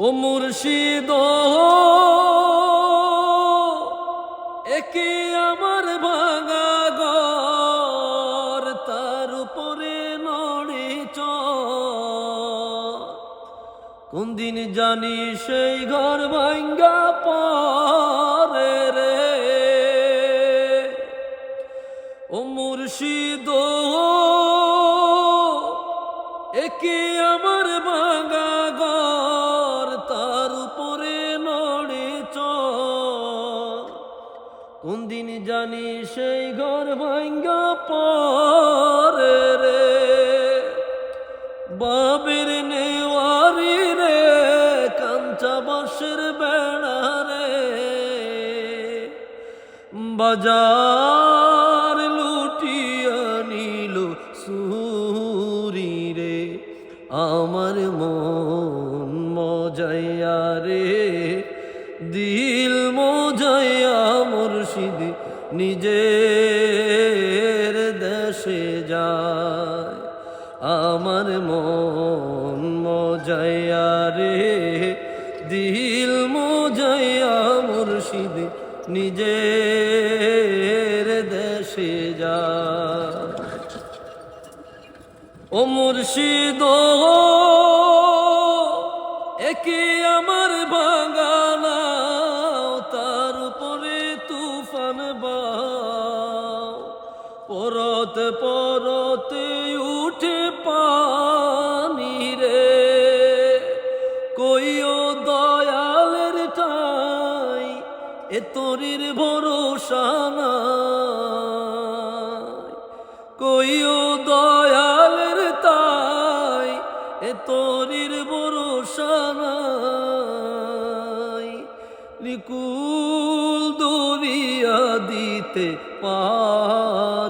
ও মুর্শিদ একে আমার ভাঙা গর তার উপরে নড়ে কোন দিন জানি সেই ঘর ভাঙ্গা পরে রে। ও মুর্শিদ একে আমার ভাঙা ঘর কোন দিন জানি সেই ঘর ভাঙ্গা পরে রে? বাবের নেওয়ারি রে, কাঞ্চা বাসের বেড়া রে। বাজার লুটিয়া নিল সুরি রে, আমার মন মজাইয়া রে। দিল মজাইয়া মুর্শিদ নিজের দেশে যায়। আমার মন মজাইয়া রে, দিল মজাইয়া মুর্শিদ নিজের দেশে যায়। ও মুর্শিদ একে আমার বাগানা পরতে পরতে উঠে পানি রে। কইও দয়ালের ঠাই, এ তরির ভরসা কইও দয়ালের তাই এ তরির ভরসা নিকুল দরিয়া দিতে রে